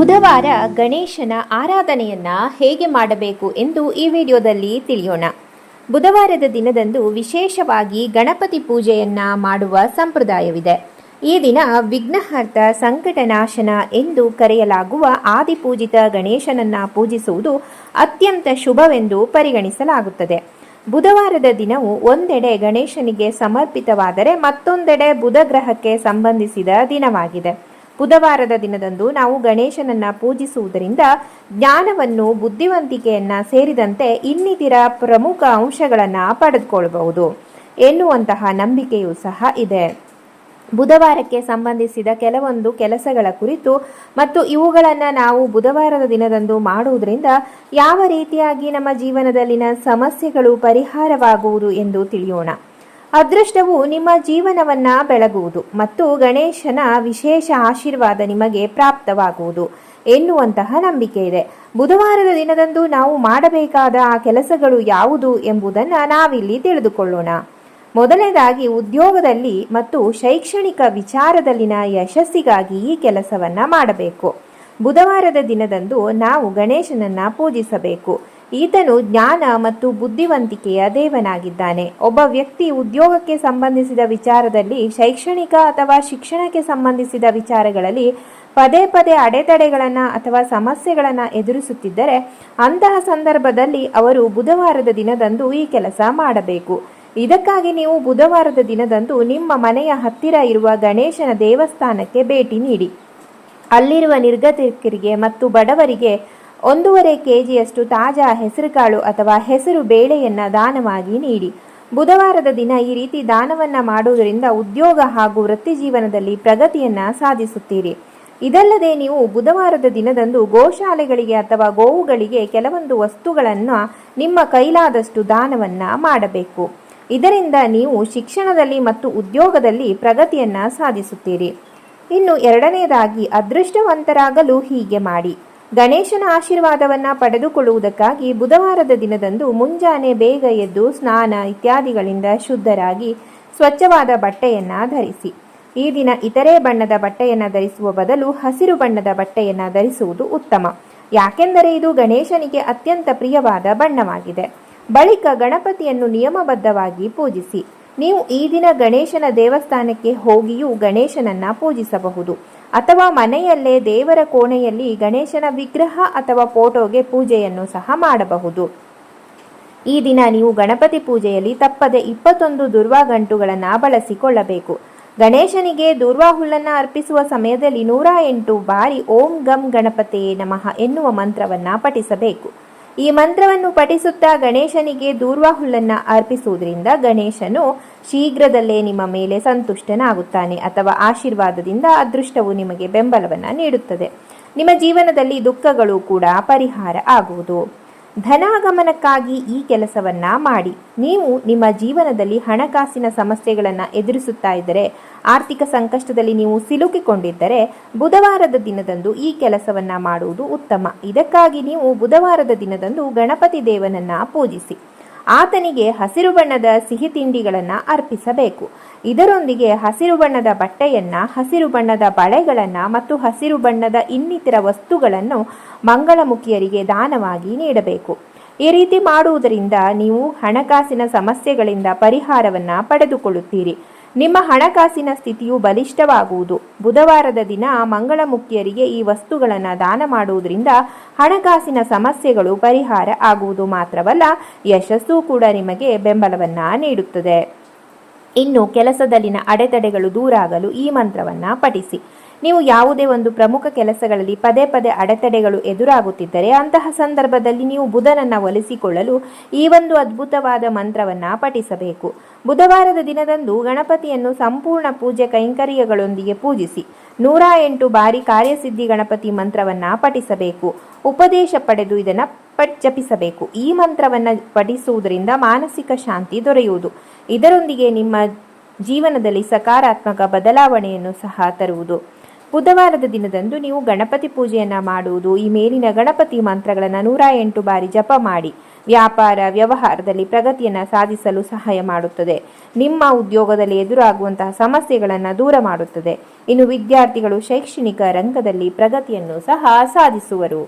ಬುಧವಾರ ಗಣೇಶನ ಆರಾಧನೆಯನ್ನ ಹೇಗೆ ಮಾಡಬೇಕು ಎಂದು ಈ ವಿಡಿಯೋದಲ್ಲಿ ತಿಳಿಯೋಣ. ಬುಧವಾರದ ದಿನದಂದು ವಿಶೇಷವಾಗಿ ಗಣಪತಿ ಪೂಜೆಯನ್ನು ಮಾಡುವ ಸಂಪ್ರದಾಯವಿದೆ. ಈ ದಿನ ವಿಘ್ನಹರ್ತ ಸಂಕಟನಾಶನ ಎಂದು ಕರೆಯಲಾಗುವ ಆದಿಪೂಜಿತ ಗಣೇಶನನ್ನ ಪೂಜಿಸುವುದು ಅತ್ಯಂತ ಶುಭವೆಂದು ಪರಿಗಣಿಸಲಾಗುತ್ತದೆ. ಬುಧವಾರದ ದಿನವು ಒಂದೆಡೆ ಗಣೇಶನಿಗೆ ಸಮರ್ಪಿತವಾದರೆ ಮತ್ತೊಂದೆಡೆ ಬುಧ ಗ್ರಹಕ್ಕೆ ಸಂಬಂಧಿಸಿದ ದಿನವಾಗಿದೆ. ಬುಧವಾರದ ದಿನದಂದು ನಾವು ಗಣೇಶನನ್ನ ಪೂಜಿಸುವುದರಿಂದ ಜ್ಞಾನವನ್ನು, ಬುದ್ಧಿವಂತಿಕೆಯನ್ನ ಸೇರಿದಂತೆ ಇನ್ನಿತರ ಪ್ರಮುಖ ಅಂಶಗಳನ್ನ ಪಡೆದುಕೊಳ್ಳಬಹುದು ಎನ್ನುವಂತಹ ನಂಬಿಕೆಯೂ ಸಹ ಇದೆ. ಬುಧವಾರಕ್ಕೆ ಸಂಬಂಧಿಸಿದ ಕೆಲವೊಂದು ಕೆಲಸಗಳ ಕುರಿತು ಮತ್ತು ಇವುಗಳನ್ನು ನಾವು ಬುಧವಾರದ ದಿನದಂದು ಮಾಡುವುದರಿಂದ ಯಾವ ರೀತಿಯಾಗಿ ನಮ್ಮ ಜೀವನದಲ್ಲಿನ ಸಮಸ್ಯೆಗಳು ಪರಿಹಾರವಾಗುವುದು ಎಂದು ತಿಳಿಯೋಣ. ಅದೃಷ್ಟವು ನಿಮ್ಮ ಜೀವನವನ್ನ ಬೆಳಗುವುದು ಮತ್ತು ಗಣೇಶನ ವಿಶೇಷ ಆಶೀರ್ವಾದ ನಿಮಗೆ ಪ್ರಾಪ್ತವಾಗುವುದು ಎನ್ನುವಂತಹ ನಂಬಿಕೆ ಇದೆ. ಬುಧವಾರದ ದಿನದಂದು ನಾವು ಮಾಡಬೇಕಾದ ಆ ಕೆಲಸಗಳು ಯಾವುದು ಎಂಬುದನ್ನು ನಾವಿಲ್ಲಿ ತಿಳಿದುಕೊಳ್ಳೋಣ. ಮೊದಲನೇದಾಗಿ ಉದ್ಯೋಗದಲ್ಲಿ ಮತ್ತು ಶೈಕ್ಷಣಿಕ ವಿಚಾರದಲ್ಲಿನ ಯಶಸ್ಸಿಗಾಗಿ ಈ ಕೆಲಸವನ್ನ ಮಾಡಬೇಕು. ಬುಧವಾರದ ದಿನದಂದು ನಾವು ಗಣೇಶನನ್ನ ಪೂಜಿಸಬೇಕು. ಈತನು ಜ್ಞಾನ ಮತ್ತು ಬುದ್ಧಿವಂತಿಕೆಯ ದೇವನಾಗಿದ್ದಾನೆ. ಒಬ್ಬ ವ್ಯಕ್ತಿ ಉದ್ಯೋಗಕ್ಕೆ ಸಂಬಂಧಿಸಿದ ವಿಚಾರದಲ್ಲಿ, ಶೈಕ್ಷಣಿಕ ಅಥವಾ ಶಿಕ್ಷಣಕ್ಕೆ ಸಂಬಂಧಿಸಿದ ವಿಚಾರಗಳಲ್ಲಿ ಪದೇ ಪದೇ ಅಡೆತಡೆಗಳನ್ನು ಅಥವಾ ಸಮಸ್ಯೆಗಳನ್ನು ಎದುರಿಸುತ್ತಿದ್ದರೆ, ಅಂತಹ ಸಂದರ್ಭದಲ್ಲಿ ಅವರು ಬುಧವಾರದ ದಿನದಂದು ಈ ಕೆಲಸ ಮಾಡಬೇಕು. ಇದಕ್ಕಾಗಿ ನೀವು ಬುಧವಾರದ ದಿನದಂದು ನಿಮ್ಮ ಮನೆಯ ಹತ್ತಿರ ಇರುವ ಗಣೇಶನ ದೇವಸ್ಥಾನಕ್ಕೆ ಭೇಟಿ ನೀಡಿ. ಅಲ್ಲಿರುವ ನಿರ್ಗತಿಕರಿಗೆ ಮತ್ತು ಬಡವರಿಗೆ ಒಂದೂವರೆ ಕೆಜಿಯಷ್ಟು ತಾಜಾ ಹೆಸರುಕಾಳು ಅಥವಾ ಹೆಸರು ಬೇಳೆಯನ್ನು ದಾನವಾಗಿ ನೀಡಿ. ಬುಧವಾರದ ದಿನ ಈ ರೀತಿ ದಾನವನ್ನ ಮಾಡುವುದರಿಂದ ಉದ್ಯೋಗ ಹಾಗೂ ವೃತ್ತಿ ಜೀವನದಲ್ಲಿ ಪ್ರಗತಿಯನ್ನ ಸಾಧಿಸುತ್ತೀರಿ. ಇದಲ್ಲದೆ ನೀವು ಬುಧವಾರದ ದಿನದಂದು ಗೋಶಾಲೆಗಳಿಗೆ ಅಥವಾ ಗೋವುಗಳಿಗೆ ಕೆಲವೊಂದು ವಸ್ತುಗಳನ್ನು ನಿಮ್ಮ ಕೈಲಾದಷ್ಟು ದಾನವನ್ನ ಮಾಡಬೇಕು. ಇದರಿಂದ ನೀವು ಶಿಕ್ಷಣದಲ್ಲಿ ಮತ್ತು ಉದ್ಯೋಗದಲ್ಲಿ ಪ್ರಗತಿಯನ್ನ ಸಾಧಿಸುತ್ತೀರಿ. ಇನ್ನು ಎರಡನೇದಾಗಿ, ಅದೃಷ್ಟವಂತರಾಗಲು ಹೀಗೆ ಮಾಡಿ. ಗಣೇಶನ ಆಶೀರ್ವಾದವನ್ನ ಪಡೆದುಕೊಳ್ಳುವುದಕ್ಕಾಗಿ ಬುಧವಾರದ ದಿನದಂದು ಮುಂಜಾನೆ ಬೇಗ ಎದ್ದು ಸ್ನಾನ ಇತ್ಯಾದಿಗಳಿಂದ ಶುದ್ಧರಾಗಿ ಸ್ವಚ್ಛವಾದ ಬಟ್ಟೆಯನ್ನು ಧರಿಸಿ. ಈ ದಿನ ಇತರೆ ಬಣ್ಣದ ಬಟ್ಟೆಯನ್ನು ಧರಿಸುವ ಬದಲು ಹಸಿರು ಬಣ್ಣದ ಬಟ್ಟೆಯನ್ನು ಧರಿಸುವುದು ಉತ್ತಮ. ಯಾಕೆಂದರೆ ಇದು ಗಣೇಶನಿಗೆ ಅತ್ಯಂತ ಪ್ರಿಯವಾದ ಬಣ್ಣವಾಗಿದೆ. ಬಳಿಕ ಗಣಪತಿಯನ್ನು ನಿಯಮಬದ್ಧವಾಗಿ ಪೂಜಿಸಿ. ನೀವು ಈ ದಿನ ಗಣೇಶನ ದೇವಸ್ಥಾನಕ್ಕೆ ಹೋಗಿಯೂ ಗಣೇಶನನ್ನ ಪೂಜಿಸಬಹುದು. ಅಥವಾ ಮನೆಯಲ್ಲೇ ದೇವರ ಕೋಣೆಯಲ್ಲಿ ಗಣೇಶನ ವಿಗ್ರಹ ಅಥವಾ ಫೋಟೋಗೆ ಪೂಜೆಯನ್ನು ಸಹ ಮಾಡಬಹುದು. ಈ ದಿನ ನೀವು ಗಣಪತಿ ಪೂಜೆಯಲ್ಲಿ ತಪ್ಪದೆ ಇಪ್ಪತ್ತೊಂದು ದುರ್ವಾ ಗಂಟುಗಳನ್ನು ಬಳಸಿಕೊಳ್ಳಬೇಕು. ಗಣೇಶನಿಗೆ ದುರ್ವಾ ಹುಲ್ಲನ್ನು ಅರ್ಪಿಸುವ ಸಮಯದಲ್ಲಿ ನೂರ ಎಂಟು ಬಾರಿ ಓಂ ಗಂ ಗಣಪತಿಯೇ ನಮಃ ಎನ್ನುವ ಮಂತ್ರವನ್ನು ಪಠಿಸಬೇಕು. ಈ ಮಂತ್ರವನ್ನು ಪಠಿಸುತ್ತಾ ಗಣೇಶನಿಗೆ ದೂರ್ವಾ ಹುಲ್ಲನ್ನ ಅರ್ಪಿಸುವುದರಿಂದ ಗಣೇಶನು ಶೀಘ್ರದಲ್ಲೇ ನಿಮ್ಮ ಮೇಲೆ ಸಂತುಷ್ಟನಾಗುತ್ತಾನೆ ಅಥವಾ ಆಶೀರ್ವಾದದಿಂದ ಅದೃಷ್ಟವು ನಿಮಗೆ ಬೆಂಬಲವನ್ನು ನೀಡುತ್ತದೆ. ನಿಮ್ಮ ಜೀವನದಲ್ಲಿ ದುಃಖಗಳು ಕೂಡ ಪರಿಹಾರ ಆಗುವುದು. ಧನಾಗಮನಕ್ಕಾಗಿ ಈ ಕೆಲಸವನ್ನ ಮಾಡಿ. ನೀವು ನಿಮ್ಮ ಜೀವನದಲ್ಲಿ ಹಣಕಾಸಿನ ಸಮಸ್ಯೆಗಳನ್ನು ಎದುರಿಸುತ್ತಾ ಇದ್ದರೆ ಆರ್ಥಿಕ ಸಂಕಷ್ಟದಲ್ಲಿ ನೀವು ಸಿಲುಕಿಕೊಂಡಿದ್ದರೆ ಬುಧವಾರದ ದಿನದಂದು ಈ ಕೆಲಸವನ್ನ ಮಾಡುವುದು ಉತ್ತಮ. ಇದಕ್ಕಾಗಿ ನೀವು ಬುಧವಾರದ ದಿನದಂದು ಗಣಪತಿ ದೇವನನ್ನ ಪೂಜಿಸಿ. ಆತನಿಗೆ ಹಸಿರು ಬಣ್ಣದ ಸಿಹಿ ತಿಂಡಿಗಳನ್ನು ಅರ್ಪಿಸಬೇಕು. ಇದರೊಂದಿಗೆ ಹಸಿರು ಬಣ್ಣದ ಬಟ್ಟೆಯನ್ನ, ಹಸಿರು ಬಣ್ಣದ ಬಳೆಗಳನ್ನು ಮತ್ತು ಹಸಿರು ಬಣ್ಣದ ಇನ್ನಿತರ ವಸ್ತುಗಳನ್ನು ಮಂಗಳಮುಖಿಯರಿಗೆ ದಾನವಾಗಿ ನೀಡಬೇಕು. ಈ ರೀತಿ ಮಾಡುವುದರಿಂದ ನೀವು ಹಣಕಾಸಿನ ಸಮಸ್ಯೆಗಳಿಂದ ಪರಿಹಾರವನ್ನ ಪಡೆದುಕೊಳ್ಳುತ್ತೀರಿ. ನಿಮ್ಮ ಹಣಕಾಸಿನ ಸ್ಥಿತಿಯು ಬಲಿಷ್ಠವಾಗುವುದು. ಬುಧವಾರದ ದಿನ ಮಂಗಳಮುಖಿಯರಿಗೆ ಈ ವಸ್ತುಗಳನ್ನು ದಾನ ಮಾಡುವುದರಿಂದ ಹಣಕಾಸಿನ ಸಮಸ್ಯೆಗಳು ಪರಿಹಾರ ಆಗುವುದು ಮಾತ್ರವಲ್ಲ, ಯಶಸ್ಸು ಕೂಡ ನಿಮಗೆ ಬೆಂಬಲವನ್ನ ನೀಡುತ್ತದೆ. ಇನ್ನು ಕೆಲಸದಲ್ಲಿನ ಅಡೆತಡೆಗಳು ದೂರಾಗಲು ಈ ಮಂತ್ರವನ್ನ ಪಠಿಸಿ. ನೀವು ಯಾವುದೇ ಒಂದು ಪ್ರಮುಖ ಕೆಲಸಗಳಲ್ಲಿ ಪದೇ ಪದೇ ಅಡೆತಡೆಗಳು ಎದುರಾಗುತ್ತಿದ್ದರೆ ಅಂತಹ ಸಂದರ್ಭದಲ್ಲಿ ನೀವು ಬುಧನನ್ನು ಒಲಿಸಿಕೊಳ್ಳಲು ಈ ಒಂದು ಅದ್ಭುತವಾದ ಮಂತ್ರವನ್ನು ಪಠಿಸಬೇಕು. ಬುಧವಾರದ ದಿನದಂದು ಗಣಪತಿಯನ್ನು ಸಂಪೂರ್ಣ ಪೂಜೆ ಕೈಂಕರ್ಯಗಳೊಂದಿಗೆ ಪೂಜಿಸಿ ನೂರ ಎಂಟು ಬಾರಿ ಕಾರ್ಯಸಿದ್ಧಿ ಗಣಪತಿ ಮಂತ್ರವನ್ನು ಪಠಿಸಬೇಕು. ಉಪದೇಶ ಪಡೆದು ಇದನ್ನು ಜಪಿಸಬೇಕು. ಈ ಮಂತ್ರವನ್ನು ಪಠಿಸುವುದರಿಂದ ಮಾನಸಿಕ ಶಾಂತಿ ದೊರೆಯುವುದು. ಇದರೊಂದಿಗೆ ನಿಮ್ಮ ಜೀವನದಲ್ಲಿ ಸಕಾರಾತ್ಮಕ ಬದಲಾವಣೆಯನ್ನು ಸಹ ತರುವುದು. ಬುಧವಾರದ ದಿನದಂದು ನೀವು ಗಣಪತಿ ಪೂಜೆಯನ್ನು ಮಾಡುವುದು, ಈ ಮೇಲಿನ ಗಣಪತಿ ಮಂತ್ರಗಳನ್ನು ನೂರ ಎಂಟು ಬಾರಿ ಜಪ ಮಾಡಿ, ವ್ಯಾಪಾರ, ವ್ಯವಹಾರದಲ್ಲಿ ಪ್ರಗತಿಯನ್ನು ಸಾಧಿಸಲು ಸಹಾಯ ಮಾಡುತ್ತದೆ. ನಿಮ್ಮ ಉದ್ಯೋಗದಲ್ಲಿ ಎದುರಾಗುವಂತಹ ಸಮಸ್ಯೆಗಳನ್ನು ದೂರ ಮಾಡುತ್ತದೆ. ಇನ್ನು ವಿದ್ಯಾರ್ಥಿಗಳು ಶೈಕ್ಷಣಿಕ ರಂಗದಲ್ಲಿ ಪ್ರಗತಿಯನ್ನು ಸಹ ಸಾಧಿಸುವರು.